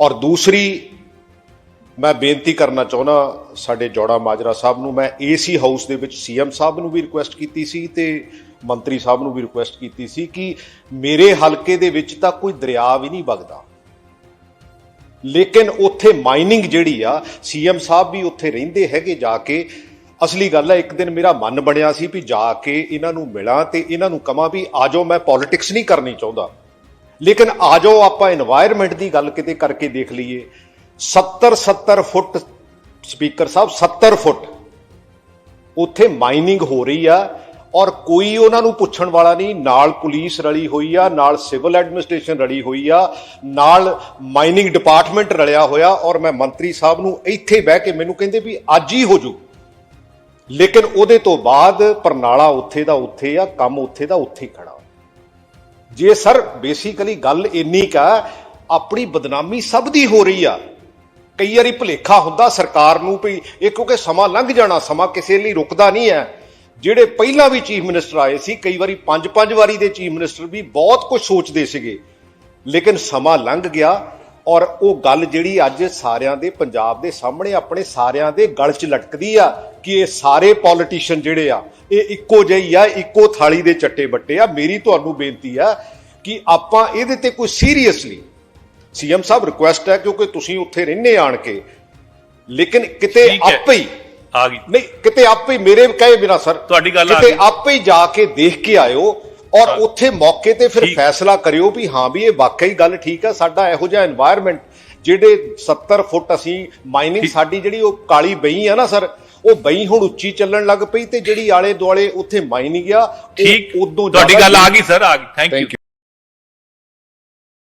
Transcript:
ਔਰ ਦੂਸਰੀ, ਮੈਂ ਬੇਨਤੀ ਕਰਨਾ ਚਾਹੁੰਦਾ ਸਾਡੇ ਜੋੜਾ ਮਾਜਰਾ ਸਾਹਿਬ ਨੂੰ, ਮੈਂ ਏਸੀ ਹਾਊਸ ਦੇ ਵਿੱਚ ਸੀਐਮ ਸਾਹਿਬ ਨੂੰ ਵੀ ਰਿਕੁਐਸਟ ਕੀਤੀ ਸੀ ਤੇ ਮੰਤਰੀ ਸਾਹਿਬ ਨੂੰ ਵੀ ਰਿਕੁਐਸਟ ਕੀਤੀ ਸੀ ਕਿ ਮੇਰੇ ਹਲਕੇ ਦੇ ਵਿੱਚ ਤਾਂ ਕੋਈ ਦਰਿਆ ਵੀ ਨਹੀਂ ਵਗਦਾ। ਲੇਕਿਨ ਉੱਥੇ ਮਾਈਨਿੰਗ ਜਿਹੜੀ ਆ ਸੀਐਮ ਸਾਹਿਬ ਵੀ ਉੱਥੇ ਰਹਿੰਦੇ ਹੈਗੇ ਜਾ ਕੇ, ਅਸਲੀ ਗੱਲ ਹੈ ਇੱਕ ਦਿਨ ਮੇਰਾ ਮਨ ਬਣਿਆ ਸੀ ਵੀ ਜਾ ਕੇ ਇਹਨਾਂ ਨੂੰ ਮਿਲਾਂ ਤੇ ਇਹਨਾਂ ਨੂੰ ਕਹਾਂ ਵੀ ਆਜੋ ਮੈਂ ਪੋਲਿਟਿਕਸ ਨਹੀਂ ਕਰਨੀ ਚਾਹੁੰਦਾ। ਲੇਕਿਨ ਆਜੋ ਆਪਾਂ এনवायरमेंट ਦੀ ਗੱਲ ਕਿਤੇ ਕਰਕੇ ਦੇਖ ਲਈਏ। 70 70 ਫੁੱਟ, ਸਪੀਕਰ ਸਾਹਿਬ 70 ਫੁੱਟ। ਉੱਥੇ ਮਾਈਨਿੰਗ ਹੋ ਰਹੀ ਆ ਔਰ ਕੋਈ ਉਹਨਾਂ ਨੂੰ ਪੁੱਛਣ ਵਾਲਾ ਨਹੀਂ, ਨਾਲ ਪੁਲਿਸ ਰਲੀ ਹੋਈ ਆ, ਨਾਲ ਸਿਵਲ ਐਡਮਿਨਿਸਟ੍ਰੇਸ਼ਨ ਰਲੀ ਹੋਈ ਆ, ਨਾਲ ਮਾਈਨਿੰਗ ਡਿਪਾਰਟਮੈਂਟ ਰਲਿਆ ਹੋਇਆ ਔਰ ਮੈਂ ਮੰਤਰੀ ਸਾਹਿਬ ਨੂੰ ਇੱਥੇ ਬਹਿ ਕੇ ਮੈਨੂੰ ਕਹਿੰਦੇ ਵੀ ਅੱਜ ਹੀ ਹੋ ਜੂ ਲੇਕਿਨ ਉਹਦੇ ਤੋਂ ਬਾਅਦ ਪਰਨਾਲਾ ਉੱਥੇ ਦਾ ਉੱਥੇ ਆ, ਕੰਮ ਉੱਥੇ ਦਾ ਉੱਥੇ ਖੜਾ ਜੇ ਸਰ ਬੇਸਿਕਲੀ ਗੱਲ ਇੰਨੀ ਕਾ ਆਪਣੀ ਬਦਨਾਮੀ ਸਭ ਦੀ ਹੋ ਰਹੀ ਆ। ਕਈ ਵਾਰੀ ਭੁਲੇਖਾ ਹੁੰਦਾ ਸਰਕਾਰ ਨੂੰ ਵੀ, ਇਹ ਕਿਉਂਕਿ ਸਮਾਂ ਲੰਘ ਜਾਣਾ, ਸਮਾਂ ਕਿਸੇ ਲਈ ਰੁਕਦਾ ਨਹੀਂ ਹੈ। ਜਿਹੜੇ ਪਹਿਲਾਂ ਵੀ ਚੀਫ ਮਿਨਿਸਟਰ ਆਏ ਸੀ, ਕਈ ਵਾਰੀ ਪੰਜ ਪੰਜ ਵਾਰੀ ਦੇ ਚੀਫ ਮਿਨਿਸਟਰ ਵੀ ਬਹੁਤ ਕੁਝ ਸੋਚਦੇ ਸੀਗੇ। ਲੇਕਿਨ ਸਮਾਂ ਲੰਘ ਗਿਆ ਔਰ ਉਹ ਗੱਲ ਜਿਹੜੀ ਅੱਜ ਸਾਰਿਆਂ ਦੇ ਪੰਜਾਬ ਦੇ ਸਾਹਮਣੇ ਆਪਣੇ ਸਾਰਿਆਂ ਦੇ ਗਲ 'ਚ ਲਟਕਦੀ ਆ ਕਿ ਇਹ ਸਾਰੇ ਪੋਲੀਟੀਸ਼ੀਅਨ ਜਿਹੜੇ ਆ ਇਹ ਇੱਕੋ ਜਿਹੀ ਆ ਇੱਕੋ ਥਾਲੀ ਦੇ ਚੱਟੇ ਬੱਟੇ ਆ ਮੇਰੀ ਤੁਹਾਨੂੰ ਬੇਨਤੀ ਆ ਕਿ ਆਪਾਂ ਇਹਦੇ ਤੇ ਕੋਈ ਸੀਰੀਅਸਲੀ ਸੀਐਮ ਸਾਹਿਬ ਰਿਕੁਐਸਟ ਹੈ ਕਿਉਂਕਿ ਤੁਸੀਂ ਉੱਥੇ ਰਹਿੰਦੇ ਆਣ ਕੇ ਲੇਕਿਨ ਕਿਤੇ। ਆਪੇ ਹੀ ਆ ਗਈ ਨਹੀਂ ਕਿਤੇ ਆਪੇ ਹੀ ਮੇਰੇ ਕਹੇ ਬਿਨਾ ਸਰ ਤੁਹਾਡੀ ਗੱਲ ਆ ਕਿਤੇ। ਆਪੇ ਹੀ ਜਾ ਕੇ ਦੇਖ ਕੇ ਆਇਓ ਔਰ ਉੱਥੇ ਮੌਕੇ ਤੇ ਫਿਰ ਫੈਸਲਾ ਕਰਿਓ ਵੀ ਹਾਂ ਵੀ ਇਹ ਵਾਕਈ ਗੱਲ ਠੀਕ ਆ ਸਾਡਾ ਇਹੋ ਜਿਹਾ এনवायरमेंट ਜਿਹੜੇ 70 ਫੁੱਟ ਅਸੀਂ ਮਾਈਨਿੰਗ ਸਾਡੀ ਜਿਹੜੀ ਉਹ ਕਾਲੀ ਬਈ ਆ ਨਾ ਸਰ ਉਹ ਬਈ ਹੁਣ ਉੱਚੀ ਚੱਲਣ ਲੱਗ ਪਈ ਤੇ ਜਿਹੜੀ ਆਲੇ ਦੁਆਲੇ ਉੱਥੇ ਮਾਈਨਿੰਗ ਆ ਠੀਕ। ਉਦੋਂ ਤੁਹਾਡੀ ਗੱਲ ਆ ਗਈ ਸਰ ਆ ਗਈ। Thank you